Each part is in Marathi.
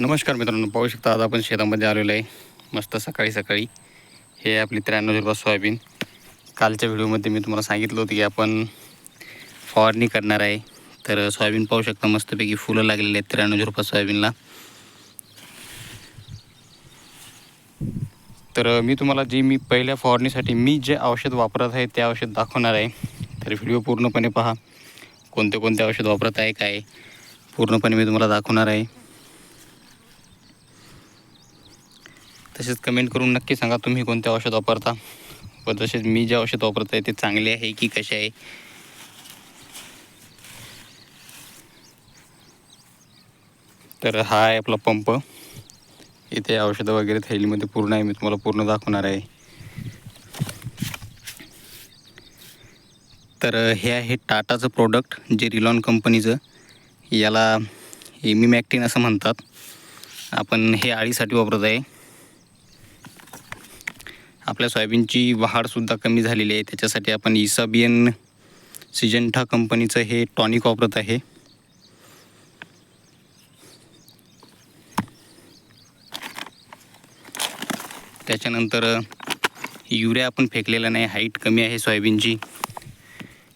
नमस्कार मित्रांनो पाहू शकता आज आपण शेतामध्ये आलेलो आहे. मस्त सकाळी सकाळी. हे आपली त्र्याण्णव रुपये सोयाबीन. कालच्या व्हिडिओमध्ये मी तुम्हाला सांगितलं होतं की आपण फवारणी करणार आहे. तर सोयाबीन पाहू शकता मस्तपैकी फुलं लागलेली आहेत त्र्याण्णव रुपये सोयाबीनला. तर मी तुम्हाला जी मी पहिल्या फवारणीसाठी मी जे औषध वापरत आहे ते औषध दाखवणार आहे. तर व्हिडिओ पूर्णपणे पहा. कोणते कोणते औषध वापरत आहे काय पूर्णपणे मी तुम्हाला दाखवणार आहे. तसेच कमेंट करून नक्की सांगा तुम्ही कोणते औषध वापरता. व तसेच मी जे औषध वापरत आहे ते चांगले आहे की कसे आहे? तर हा आहे आपला पंप. इथे औषधं वगैरे थैलीमध्ये पूर्ण आहे. मी तुम्हाला पूर्ण दाखवणार आहे. तर हे आहे टाटाचं प्रोडक्ट जे रिलॉन कंपनीचं. याला एमिमॅक्टिन असं म्हणतात. आपण हे आळीसाठी वापरत आहे. आपल्या सोयाबीनची वाढसुद्धा कमी झालेली आहे. त्याच्यासाठी आपण इसाबियन सिजंठा कंपनीचं हे टॉनिक वापरत आहे. त्याच्यानंतर युरिया आपण फेकलेला नाही हाईट कमी आहे सोयाबीनची.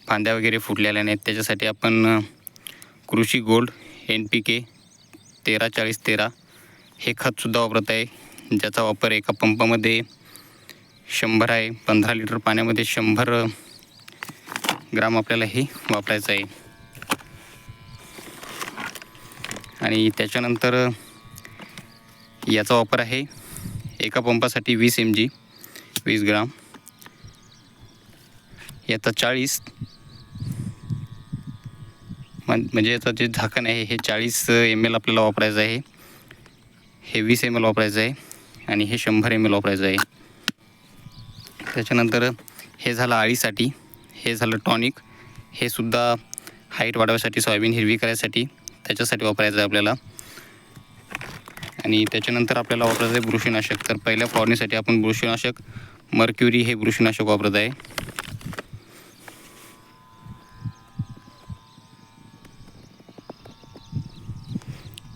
फांद्या वगैरे फुटलेल्या नाहीत. त्याच्यासाठी आपण कृषी गोल्ड एन पी के तेरा चाळीस तेरा हे खतसुद्धा वापरत आहे. ज्याचा वापर एका पंपामध्ये शंभर आहे. पंधरा लिटर पाण्यामध्ये शंभर ग्राम आपल्याला हे वापरायचं आहे. आणि त्याच्यानंतर याचा वापर आहे एका पंपासाठी वीस एम जी वीस ग्राम. याचा चाळीस म्हणजे याचं जे झाकण आहे हे चाळीस एम एल आपल्याला वापरायचं आहे. हे वीस एम एल वापरायचं आहे आणि हे शंभर एम एल वापरायचं आहे. त्याच्यानंतर हे झालं आळीसाठी हे झालं टॉनिक हे सुद्धा हाईट वाढवायसाठी सोयाबीन हिरवी करायसाठी त्याच्यासाठी वापरायचं आहे आपल्याला. आणि त्याच्यानंतर आपल्याला वापरायचं आहे बुरशीनाशक. तर पहिल्या फवारणीसाठी आपण बुरशीनाशक मर्क्युरी हे बुरशीनाशक वापरत आहे.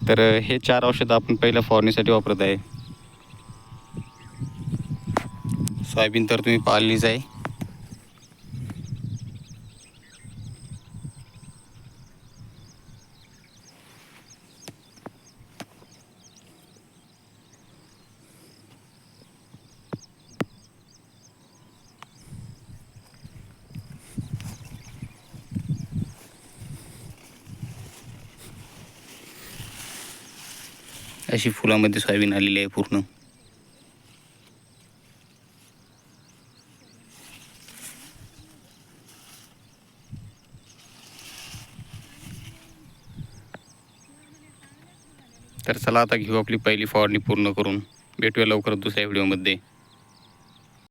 तर हे चार औषधं आपण पहिल्या फवारणीसाठी वापरत आहे. सोयाबीन तर तुम्ही पाहिलीच आहे अशी फुलामध्ये सोयाबीन आलेली आहे पूर्ण. तर चला आता घेऊ आपली पहिली फवारणी पूर्ण करून. भेटूया लवकर दुसऱ्या व्हिडिओमध्ये